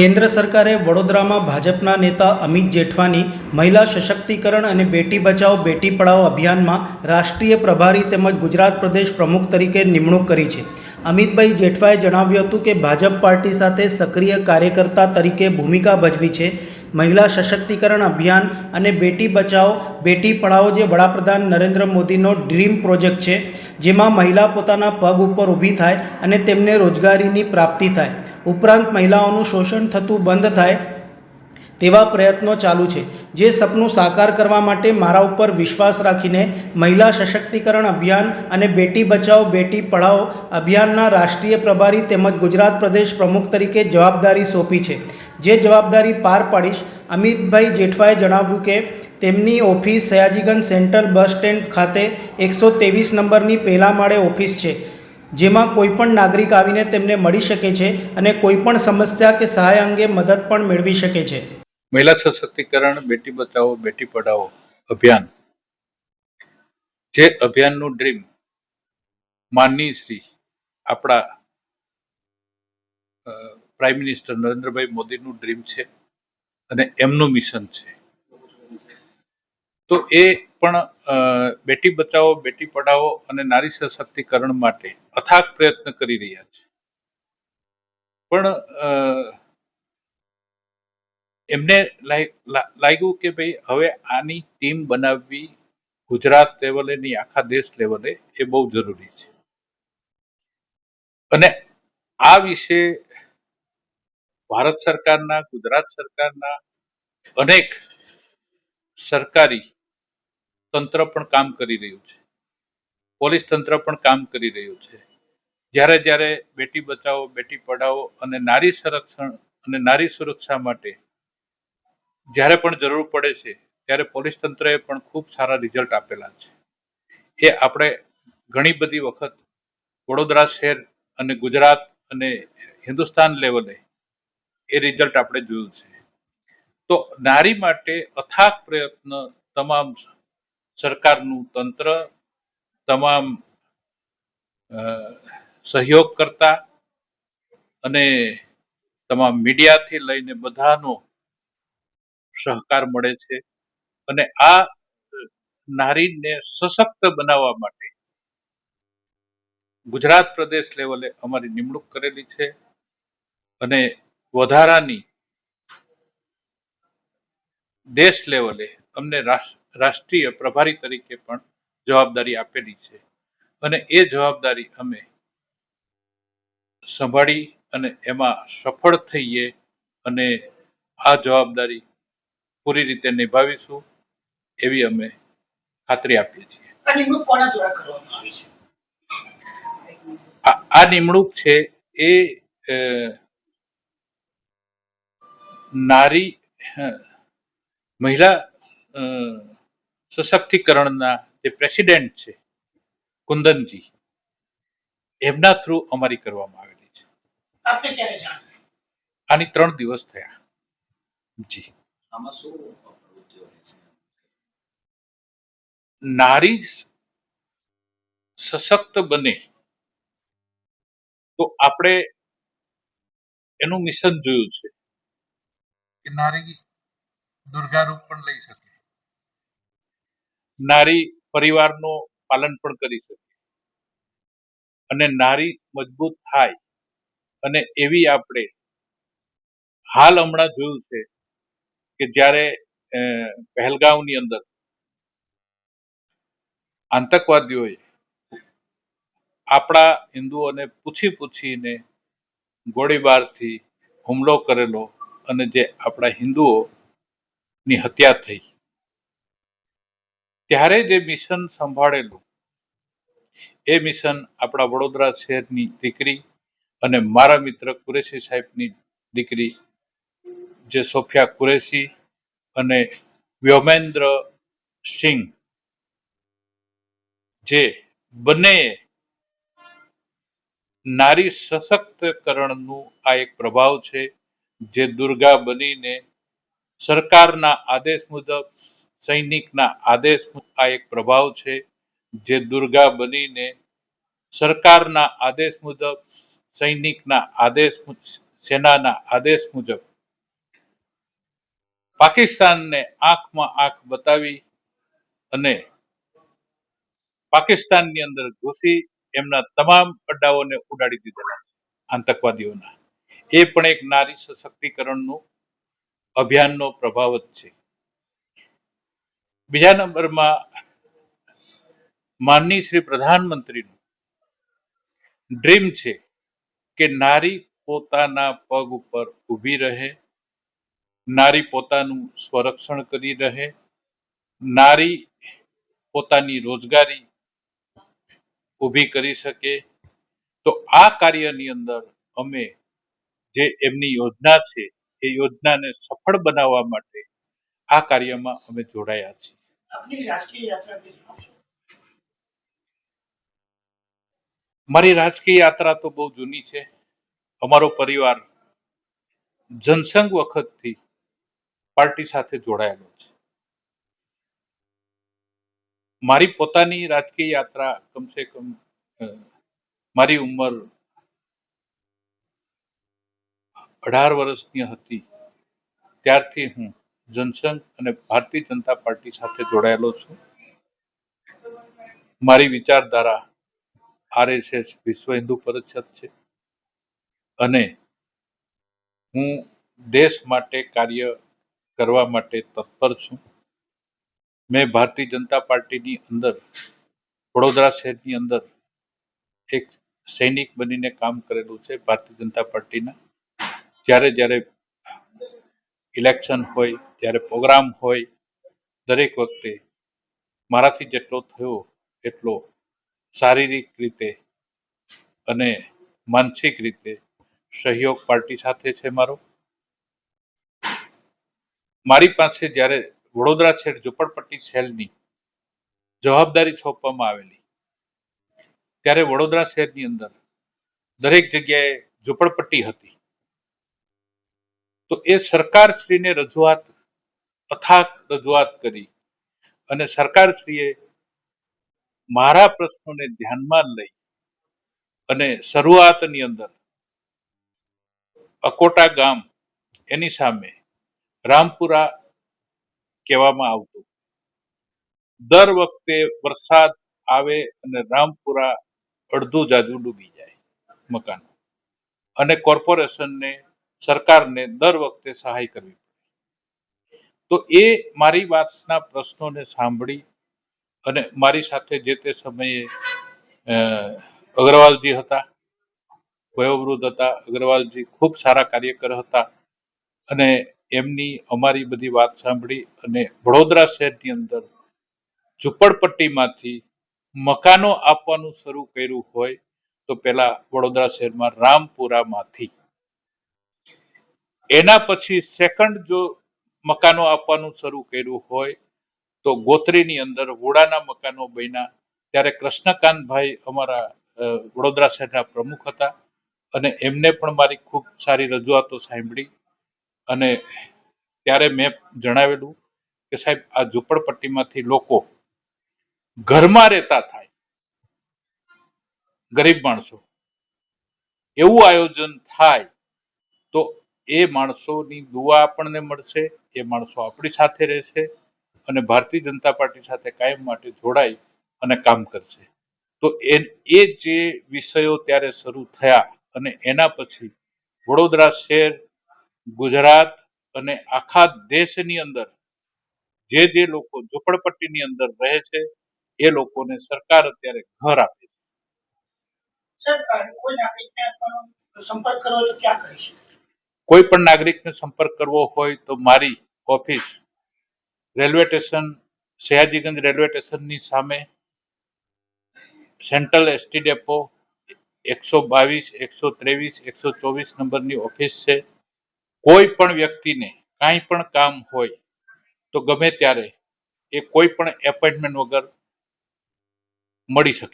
કેન્દ્ર સરકારે વડોદરામાં ભાજપના નેતા અમિત જેઠવાની મહિલા સશક્તિકરણ અને બેટી બચાવો બેટી પઢાઓ અભિયાનમાં રાષ્ટ્રીય પ્રભારી તેમજ ગુજરાત પ્રદેશ પ્રમુખ તરીકે નિમણૂક કરી છે. અમિતભાઈ જેઠવાએ જણાવ્યું હતું કે ભાજપ પાર્ટી સાથે સક્રિય કાર્યકર્તા તરીકે ભૂમિકા ભજવી છે. મહિલા સશક્તિકરણ અભિયાન અને બેટી બચાવો બેટી પઢાઓ જે વડાપ્રધાન નરેન્દ્ર મોદીનો ડ્રીમ પ્રોજેક્ટ છે, જેમાં મહિલા પોતાના પગ ઉપર ઊભી થાય અને તેમને રોજગારીની પ્રાપ્તિ થાય. ઉપરાંત મહિલાઓનું શોષણ થતું બંધ થાય તેવા પ્રયત્નો ચાલુ છે, જે સપનું સાકાર કરવા માટે મારા ઉપર વિશ્વાસ રાખીને મહિલા સશક્તિકરણ અભિયાન અને બેટી બચાવો બેટી પઢાઓ અભિયાનના રાષ્ટ્રીય પ્રભારી તેમજ ગુજરાત પ્રદેશ પ્રમુખ તરીકે જવાબદારી સોંપી છે. જે જવાબદારી પાર પાડીશ, અમિતભાઈ જેઠવાએ જણાવ્યું કે, તેમની office Sayajiganj central bus stand ખાતે એકસો ત્રેવીસ નંબરની પહેલા માળે ઓફિસ છે, જેમાં કોઈપણ નાગરિક આવીને તેમને મળી શકે છે અને કોઈપણ સમસ્યા કે સહાય અંગે મદદ પણ મેળવી શકે છે. મહિલા સશક્તિકરણ, બેટી બચાવો, બેટી પઢાઓ અભિયાન. જે અભિયાનનું ડ્રીમ માનની શ્રી આપણા પ્રાઇમ મિનિસ્ટર નરેન્દ્રભાઈ મોદીનું ડ્રીમ છે અને એમનું મિશન છે. તો એ પણ બેટી બચાવો, બેટી પઢાવો અને નારી સશક્તિકરણ માટે અથાગ પ્રયત્ન કરી રહ્યા છે. પણ એમને લાગ્યું કે ભાઈ હવે આની ટીમ બનાવવી ગુજરાત લેવલે ની આખા દેશ લેવલે એ બહુ જરૂરી છે. અને આ વિશે ભારત સરકારના, ગુજરાત સરકારના અનેક સરકારી તંત્ર પણ કામ કરી રહ્યું છે. પોલીસ તંત્ર પણ કામ કરી રહ્યું છે. જ્યારે જ્યારે બેટી બચાવો, બેટી પઢાઓ અને નારી સંરક્ષણ અને નારી સુરક્ષા માટે જ્યારે પણ જરૂર પડે છે, ત્યારે પોલીસ તંત્રએ પણ ખૂબ સારા રિઝલ્ટ આપેલા છે. એ આપણે ઘણી બધી વખત વડોદરા શહેર અને ગુજરાત અને હિન્દુસ્તાન લેવલે એ રિઝલ્ટ આપણે જોયું છે. તો નારી માટે અથાગ પ્રયત્ન તમામ સરકારનું તંત્ર, તમામ સહયોગ કરતા અને તમામ મીડિયાથી લઈને બધાનો સહકાર મળે છે. અને આ નારીને સશક્ત બનાવવા માટે ગુજરાત પ્રદેશ લેવલે અમારી નિમણૂક કરેલી છે. અને વધારાની દેશ લેવલે અમને રાષ્ટ્રીય પ્રભારી તરીકે પણ જવાબદારી આપેલી છે. અને એ જવાબદારી અમે સંભાળી અને એમાં સફળ થઈએ અને આ જવાબદારી પૂરી રીતે નિભાવીશું એવી અમે ખાતરી આપીએ છીએ. આ નિમણૂક કોના દ્વારા કરવામાં આવી છે? આ આ નિમણૂક છે એ નારી મહિલા સશક્તિકરણના જે પ્રેસિડેન્ટ છે કુંદનજી એમના થ્રુ અમારી કરવામાં આવેલી છે. આપને ક્યારે જાણ આની ત્રણ દિવસ થયા. જી. આમાં શું પ્રવૃત્તિઓ રહેશે નારી સશક્ત બને તો આપણે એનું મિશન જોયું છે. કે નારી દુર્ગા રૂપ પણ લઈ શકે. નારી પરિવારનો પાલન પણ કરી શકે. અને નારી મજબૂત થાય અને એવી આપણે હાલ હમણાં જોયું છે કે જ્યારે પહેલગાંવની અંદર આતંકવાદીઓએ આપણા હિન્દુઓને પૂછી પૂછીને ગોળીબારથી હુમલો કરેલો અને જે આપણા હિન્દુઓની હત્યા થઈ. ત્યારે જે મિશન સંભાળેલું, એ મિશન આપણા વડોદરા શહેરની દીકરી અને મારા મિત્ર કુરેશી સાહેબની દીકરી, જે સોફિયા કુરેશી અને વ્યોમેન્દ્ર સિંહ જે બંને નારી સશક્તિકરણનું આ એક પ્રભાવ છે જે દુર્ગા બનીને સરકારના આદેશ મુજબ, સૈનિકના આદેશ આ એક પ્રભાવ છે. જે દુર્ગા બનીને સરકારના આદેશ મુજબ, સૈનિકના આદેશ સેનાના આદેશ મુજબ પાકિસ્તાનને આંખમાં આંખ બતાવી અને પાકિસ્તાનની અંદર ઘૂસી એમના તમામ અડ્ડાઓને ઉડાડી દીધેલા આતંકવાદીઓના. એ પણ એક નારી સશક્તિકરણનો અભિયાનનો પ્રભાવ જ છે. બીજા નંબરમાં માનની શ્રી પ્રધાનમંત્રીનું ડ્રીમ છે કે નારી પોતાના પગ ઉપર ઊભી રહે, નારી પોતાનું સ્વરક્ષણ કરી રહે, નારી પોતાની રોજગારી ઊભી કરી શકે. તો આ કાર્યની અંદર અમે જે એમની યોજના છે એ યોજનાને સફળ બનાવવા માટે આ કાર્યમાં અમે જોડાયા છીએ. મારી રાજકીય યાત્રા તો બહુ જૂની છે. અમારો પરિવાર જનસંઘ વખતથી પાર્ટી સાથે જોડાયેલો છે. મારી પોતાની રાજકીય યાત્રા કમસે કમ મારી ઉંમર અઢાર વર્ષની હતી. ત્યારથી હું જનસંઘ અને ભારતીય જનતા પાર્ટી સાથે જોડાયેલો છું. મારી વિચારધારા આરએસએસ વિશ્વ હિન્દુ પરિષદ છે અને હું દેશ માટે કાર્ય કરવા માટે તત્પર છું. મેં ભારતીય જનતા પાર્ટીની અંદર, વડોદરા શહેરની અંદર એક સૈનિક બનીને કામ કરેલું છે ભારતીય જનતા પાર્ટીના. જ્યારે જ્યારે ઇલેક્શન હોય, ત્યારે પ્રોગ્રામ હોય, દરેક વખતે મારાથી જેટલો થયો એટલો શારીરિક રીતે અને માનસિક રીતે સહયોગ પાર્ટી સાથે છે મારો. મારી પાસે જ્યારે વડોદરા શહેર ઝુંપડપટ્ટી સેલની જવાબદારી સોંપવામાં આવેલી, ત્યારે વડોદરા શહેરની અંદર દરેક જગ્યાએ ઝુંપડપટ્ટી હતી. તો એ સરકારશ્રીને રજૂઆત, અથાક રજૂઆત કરી અને સરકારશ્રીએ મારા પ્રશ્નોને ધ્યાનમાં લઈ અને શરૂઆતની અંદર અકોટા ગામ એની સામે રામપુરા કહેવામાં આવતું. દર વખતે વરસાદ આવે અને રામપુરા અડધું જાજુ ડૂબી જાય મકાન. અને કોર્પોરેશનને સરકારને દર વખતે સહાય કરવી તો એ મારી વાતના પ્રશ્નોને સાંભળી અને મારી સાથે જે તે સમયે અગ્રવાલજી હતા, વયોવૃદ્ધ હતા, અગ્રવાલજી ખૂબ સારા કાર્યકર હતા અને એમની અમારી બધી વાત સાંભળી અને વડોદરા શહેરની અંદર ઝુંપડપટ્ટીમાંથી મકાનો આપવાનું શરૂ કર્યું હોય તો પેલા વડોદરા શહેરમાં રામપુરામાંથી એના પછી સેકન્ડ જો મકાનો આપવાનું શરૂ કર્યું હોય, તો ગોત્રીની અંદર હોડાના મકાનો બન્યા. ત્યારે કૃષ્ણકાંતભાઈ અમારા વડોદરા શહેરના પ્રમુખ હતા અને એમને પણ મારી ખૂબ સારી રજૂઆતો સાંભળી. અને ત્યારે મેં જણાવેલું કે સાહેબ, આ ઝુંપડપટ્ટીમાંથી લોકો ઘરમાં રહેતા થાય. ગરીબ માણસો. એવું આયોજન થાય તો એ માણસોની દુઆ આપણને મળશે, એ માણસો આપણી સાથે રહેશે અને ભારતીય જનતા પાર્ટી સાથે કાયમ માટે જોડાઈ અને કામ કરશે. તો એ એ જે વિષયો ત્યારે શરૂ થયા અને એના પછી વડોદરા શહેર, ગુજરાત અને આખા દેશની અંદર જે જે લોકો ઝુંપડપટ્ટીની અંદર રહે છે, એ લોકોને સરકાર અત્યારે ઘર આપે છે. સંપર્ક કરો તો ક્યાં કરી શકે કોઈ પણ નાગરિકને સંપર્ક કરવો હોય તો મારી office railway station, Sayajiganj railway સ્ટેશનની સામે સેન્ટ્રલ એસટી ડેપો એકસો બાવીસ, એકસો ત્રેવીસ, એકસો ચોવીસ નંબરની ઓફિસ છે. કોઈ પણ વ્યક્તિને કાંઈ પણ કામ હોય તો ગમે ત્યારે એ કોઈ પણ એપોઇન્ટમેન્ટ વગર મળી શકે.